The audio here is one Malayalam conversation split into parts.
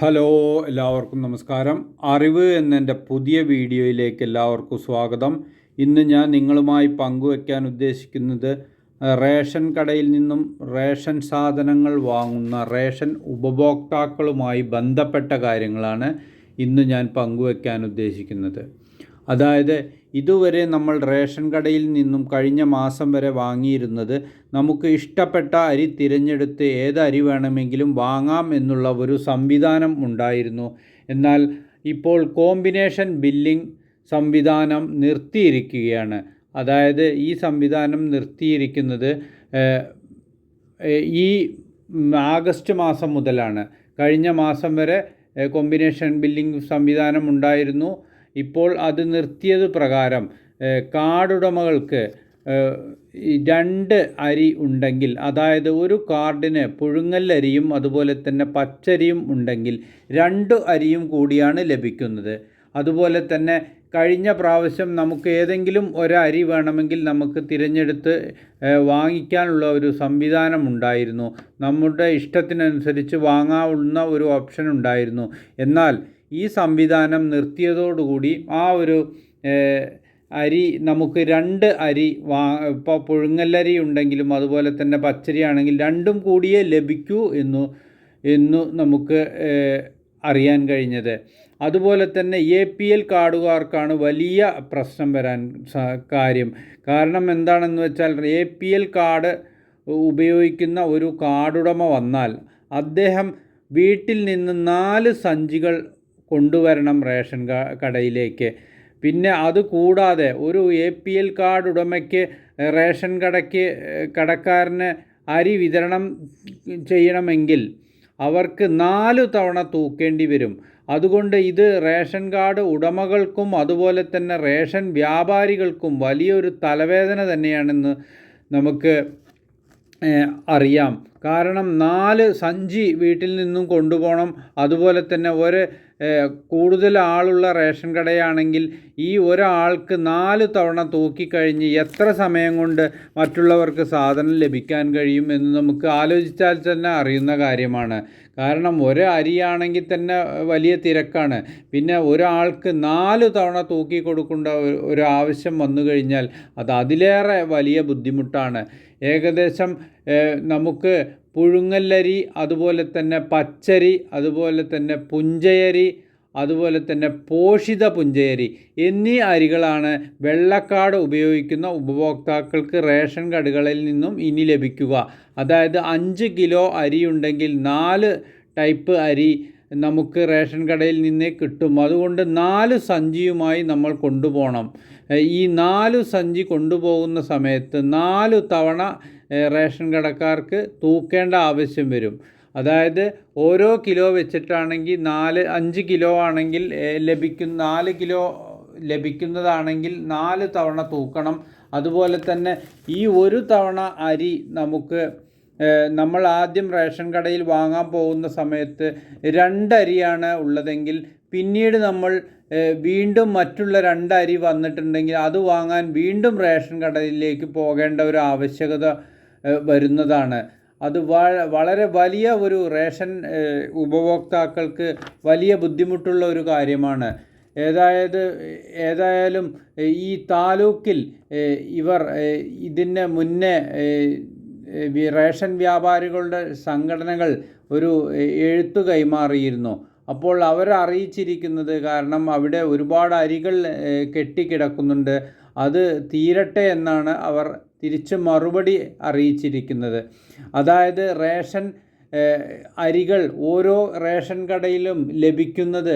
ഹലോ എല്ലാവർക്കും നമസ്കാരം. അറിവ് എന്നെന്റെ പുതിയ വീഡിയോയിലേക്ക് എല്ലാവർക്കും സ്വാഗതം. ഇന്ന് ഞാൻ നിങ്ങളുമായി പങ്കുവയ്ക്കാൻ ഉദ്ദേശിക്കുന്നത് റേഷൻ കടയിൽ നിന്നും റേഷൻ സാധനങ്ങൾ വാങ്ങുന്ന റേഷൻ ഉപഭോക്താക്കളുമായി ബന്ധപ്പെട്ട കാര്യങ്ങളാണ് ഇന്ന് ഞാൻ പങ്കുവയ്ക്കാൻ ഉദ്ദേശിക്കുന്നത്. അതായത് ഇതുവരെ നമ്മൾ റേഷൻ കടയിൽ നിന്നും കഴിഞ്ഞ മാസം വരെ വാങ്ങിയിരുന്നത് നമുക്ക് ഇഷ്ടപ്പെട്ട അരി തിരഞ്ഞെടുത്ത് ഏത് അരി വേണമെങ്കിലും വാങ്ങാം എന്നുള്ള ഒരു സംവിധാനം ഉണ്ടായിരുന്നു. എന്നാൽ ഇപ്പോൾ കോമ്പിനേഷൻ ബില്ലിംഗ് സംവിധാനം നിർത്തിയിരിക്കുകയാണ്. അതായത് ഈ സംവിധാനം നിർത്തിയിരിക്കുന്നത് ഈ ആഗസ്റ്റ് മാസം മുതലാണ്. കഴിഞ്ഞ മാസം വരെ കോമ്പിനേഷൻ ബില്ലിംഗ് സംവിധാനം ഉണ്ടായിരുന്നു. ഇപ്പോൾ അത് നിർത്തിയത് പ്രകാരം കാർഡുടമകൾക്ക് രണ്ട് അരി ഉണ്ടെങ്കിൽ അതായത് ഒരു കാർഡിന് പുഴുങ്ങല്ലരിയും അതുപോലെ തന്നെ പച്ചരിയും ഉണ്ടെങ്കിൽ രണ്ട് അരിയും കൂടിയാണ് ലഭിക്കുന്നത്. അതുപോലെ തന്നെ കഴിഞ്ഞ പ്രാവശ്യം നമുക്ക് ഏതെങ്കിലും ഒരു അരി വേണമെങ്കിൽ നമുക്ക് തിരഞ്ഞെടുത്ത് വാങ്ങിക്കാനുള്ള ഒരു സംവിധാനം ഉണ്ടായിരുന്നു. നമ്മുടെ ഇഷ്ടത്തിനനുസരിച്ച് വാങ്ങാവുന്ന ഒരു ഓപ്ഷൻ ഉണ്ടായിരുന്നു. എന്നാൽ ഈ സംവിധാനം നിർത്തിയതോടുകൂടി ആ ഒരു അരി നമുക്ക് രണ്ട് അരി വാ ഇപ്പോൾ പുഴുങ്ങല്ലരി ഉണ്ടെങ്കിലും അതുപോലെ തന്നെ പച്ചരി ആണെങ്കിൽ രണ്ടും കൂടിയേ ലഭിക്കൂ എന്നു എന്നു നമുക്ക് അറിയാൻ കഴിഞ്ഞത്. അതുപോലെ തന്നെ എ പി എൽ കാർഡുകാർക്കാണ് വലിയ പ്രശ്നം വരാൻ കാര്യം. കാരണം എന്താണെന്ന് വെച്ചാൽ എ പി എൽ കാർഡ് ഉപയോഗിക്കുന്ന ഒരു കാർഡുടമ വന്നാൽ അദ്ദേഹം വീട്ടിൽ നിന്ന് നാല് സഞ്ചികൾ കൊണ്ടുവരണം റേഷൻ കടയിലേക്ക്. പിന്നെ അത് കൂടാതെ ഒരു എ പി എൽ കാർഡ് ഉടമയ്ക്ക് റേഷൻ കടയ്ക്ക് കടക്കാരന് അരി വിതരണം ചെയ്യണമെങ്കിൽ അവർക്ക് നാലു തവണ തൂക്കേണ്ടി വരും. അതുകൊണ്ട് ഇത് റേഷൻ കാർഡ് ഉടമകൾക്കും അതുപോലെ തന്നെ റേഷൻ വ്യാപാരികൾക്കും വലിയൊരു തലവേദന തന്നെയാണെന്ന് നമുക്ക് അറിയാം. കാരണം നാല് സഞ്ചി വീട്ടിൽ നിന്നും കൊണ്ടുപോകണം. അതുപോലെ തന്നെ ഒരു കൂടുതൽ ആളുള്ള റേഷൻ കടയാണെങ്കിൽ ഈ ഒരാൾക്ക് നാല് തവണ തൂക്കിക്കഴിഞ്ഞ് എത്ര സമയം കൊണ്ട് മറ്റുള്ളവർക്ക് സാധനം ലഭിക്കാൻ കഴിയും എന്ന് നമുക്ക് ആലോചിച്ചാൽ തന്നെ അറിയുന്ന കാര്യമാണ്. കാരണം ഒരു അരിയാണെങ്കിൽ തന്നെ വലിയ തിരക്കാണ്. പിന്നെ ഒരാൾക്ക് നാല് തവണ തൂക്കി കൊടുക്കേണ്ട ഒരു- ആവശ്യം വന്നു കഴിഞ്ഞാൽ അത് അതിലേറെ വലിയ ബുദ്ധിമുട്ടാണ്. ഏകദേശം നമുക്ക് പുഴുങ്ങല്ലരി അതുപോലെ തന്നെ പച്ചരി അതുപോലെ തന്നെ പുഞ്ചയരി അതുപോലെ തന്നെ പോഷിത പുഞ്ചയരി എന്നീ അരികളാണ് വെള്ളക്കാട് ഉപയോഗിക്കുന്ന ഉപഭോക്താക്കൾക്ക് റേഷൻ കടകളിൽ നിന്നും ഇനി ലഭിക്കുക. അതായത് അഞ്ച് കിലോ അരിയുണ്ടെങ്കിൽ നാല് ടൈപ്പ് അരി നമുക്ക് റേഷൻ കടയിൽ നിന്നേ കിട്ടും. അതുകൊണ്ട് നാല് സഞ്ചിയുമായി നമ്മൾ കൊണ്ടുപോകണം. ഈ നാല് സഞ്ചി കൊണ്ടുപോകുന്ന സമയത്ത് നാല് തവണ റേഷൻ കടക്കാർക്ക് തൂക്കേണ്ട ആവശ്യം വരും. അതായത് ഓരോ കിലോ വെച്ചിട്ടാണെങ്കിൽ നാല് അഞ്ച് കിലോ ആണെങ്കിൽ ലഭിക്കുന്ന ലഭിക്കും നാല് കിലോ ലഭിക്കുന്നതാണെങ്കിൽ നാല് തവണ തൂക്കണം. അതുപോലെ തന്നെ ഈ ഒരു തവണ അരി നമുക്ക് നമ്മൾ ആദ്യം റേഷൻ കടയിൽ വാങ്ങാൻ പോകുന്ന സമയത്ത് രണ്ടരിയാണ് ഉള്ളതെങ്കിൽ പിന്നീട് നമ്മൾ വീണ്ടും മറ്റുള്ള രണ്ടരി വന്നിട്ടുണ്ടെങ്കിൽ അത് വാങ്ങാൻ വീണ്ടും റേഷൻ കടയിലേക്ക് പോകേണ്ട ഒരു ആവശ്യകത വരുന്നതാണ്. അത് വളരെ വലിയ ഒരു റേഷൻ ഉപഭോക്താക്കൾക്ക് വലിയ ബുദ്ധിമുട്ടുള്ള ഒരു കാര്യമാണ്. ഏതായത് ഏതായാലും ഈ താലൂക്കിൽ ഇവർ ഇതിന് മുന്നേ റേഷൻ വ്യാപാരികളുടെ സംഘടനകൾ ഒരു എഴുത്തു കൈമാറിയിരുന്നു. അപ്പോൾ അവർ അറിയിച്ചിരിക്കുന്നത് കാരണം അവിടെ ഒരുപാട് അരികൾ കെട്ടിക്കിടക്കുന്നുണ്ട്. അത് തീരട്ടെ എന്നാണ് അവർ തിരിച്ച് മറുപടി അറിയിച്ചിരിക്കുന്നത്. അതായത് റേഷൻ അരികൾ ഓരോ റേഷൻ കടയിലും ലഭിക്കുന്നത്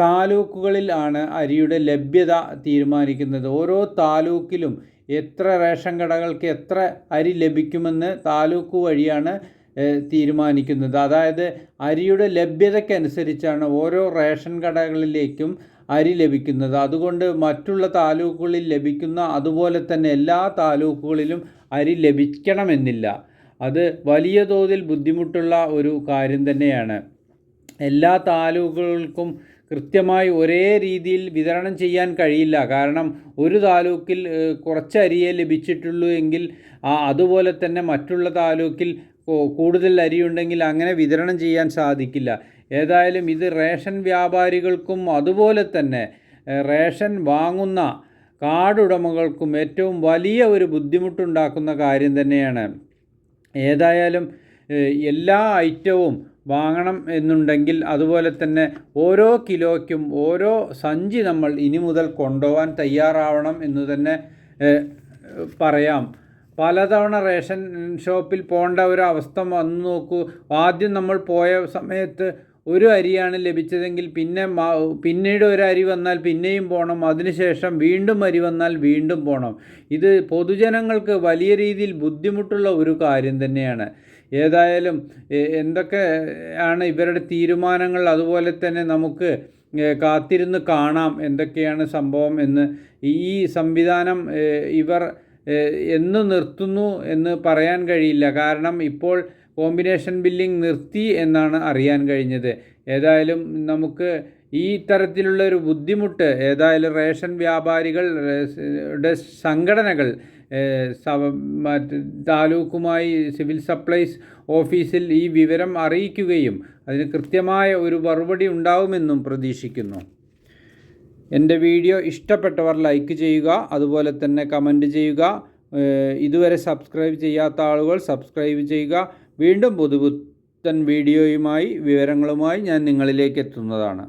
താലൂക്കുകളിലാണ് അരിയുടെ ലഭ്യത തീരുമാനിക്കുന്നത്. ഓരോ താലൂക്കിലും എത്ര റേഷൻ കടകൾക്ക് എത്ര അരി ലഭിക്കുമെന്ന് താലൂക്ക് വഴിയാണ് തീരുമാനിക്കുന്നത്. അതായത് അരിയുടെ ലഭ്യതയ്ക്കനുസരിച്ചാണ് ഓരോ റേഷൻ കടകളിലേക്കും അരി ലഭിക്കുന്നത്. അതുകൊണ്ട് മറ്റുള്ള താലൂക്കുകളിൽ ലഭിക്കുന്ന അതുപോലെ തന്നെ എല്ലാ താലൂക്കുകളിലും അരി ലഭിക്കണമെന്നില്ല. അത് വലിയ തോതിൽ ബുദ്ധിമുട്ടുള്ള ഒരു കാര്യം തന്നെയാണ്. എല്ലാ താലൂക്കുകൾക്കും കൃത്യമായി ഒരേ രീതിയിൽ വിതരണം ചെയ്യാൻ കഴിയില്ല. കാരണം ഒരു താലൂക്കിൽ കുറച്ച് അരിയേ ലഭിച്ചിട്ടുള്ളൂ എങ്കിൽ അതുപോലെ തന്നെ മറ്റുള്ള താലൂക്കിൽ കൂടുതൽ അരിയുണ്ടെങ്കിൽ അങ്ങനെ വിതരണം ചെയ്യാൻ സാധിക്കില്ല. ഏതായാലും ഇത് റേഷൻ വ്യാപാരികൾക്കും അതുപോലെ തന്നെ റേഷൻ വാങ്ങുന്ന കാർഡുടമകൾക്കും ഏറ്റവും വലിയ ഒരു ബുദ്ധിമുട്ടുണ്ടാക്കുന്ന കാര്യം തന്നെയാണ്. ഏതായാലും എല്ലാ ഐറ്റവും വാങ്ങണം എന്നുണ്ടെങ്കിൽ അതുപോലെ തന്നെ ഓരോ കിലോയ്ക്കും ഓരോ സഞ്ചി നമ്മൾ ഇനി മുതൽ കൊണ്ടുപോകാൻ തയ്യാറാവണം എന്ന് തന്നെ പറയാം. പലതവണ റേഷൻ ഷോപ്പിൽ പോകേണ്ട ഒരു അവസ്ഥ വന്നു നോക്കൂ. ആദ്യം നമ്മൾ പോയ സമയത്ത് ഒരു അരിയാണ് ലഭിച്ചതെങ്കിൽ പിന്നെ പിന്നീട് ഒരു അരി വന്നാൽ പിന്നെയും പോകണം അതിനുശേഷം വീണ്ടും അരി വന്നാൽ വീണ്ടും പോകണം ഇത് പൊതുജനങ്ങൾക്ക് വലിയ രീതിയിൽ ബുദ്ധിമുട്ടുള്ള ഒരു കാര്യം തന്നെയാണ്. ഏതായാലും എന്തൊക്കെ ആണ് ഇവരുടെ തീരുമാനങ്ങൾ? അതുപോലെ തന്നെ നമുക്ക് കാത്തിരുന്ന് കാണാം എന്തൊക്കെയാണ് സംഭവം എന്ന്. ഈ സംവിധാനം ഇവർ എന്ന് നിർത്തുന്നു എന്ന് പറയാൻ കഴിയില്ല. കാരണം ഇപ്പോൾ കോമ്പിനേഷൻ ബില്ലിംഗ് നിർത്തി എന്നാണ് അറിയാൻ കഴിഞ്ഞത്. ഏതായാലും നമുക്ക് ഈ തരത്തിലുള്ള ഒരു ബുദ്ധിമുട്ട് ഏതായാലും റേഷൻ വ്യാപാരികൾ സംഘടനകൾ താലൂക്കുമായി സിവിൽ സപ്ലൈസ് ഓഫീസിൽ ഈ വിവരം അറിയിക്കുകയും അതിന് കൃത്യമായ ഒരു മറുപടി ഉണ്ടാവുമെന്നും പ്രതീക്ഷിക്കുന്നു. എന്റെ വീഡിയോ ഇഷ്ടപ്പെട്ടവർ ലൈക്ക് ചെയ്യുക അതുപോലെ തന്നെ കമന്റ് ചെയ്യുക ഇതുവരെ സബ്സ്ക്രൈബ് ചെയ്യാത്ത ആളുകൾ സബ്സ്ക്രൈബ് ചെയ്യുക. വീണ്ടും പുതുപുത്തൻ വീഡിയോയുമായി വിവരങ്ങളുമായി ഞാൻ നിങ്ങളിലേക്ക് എത്തുന്നതാണ്.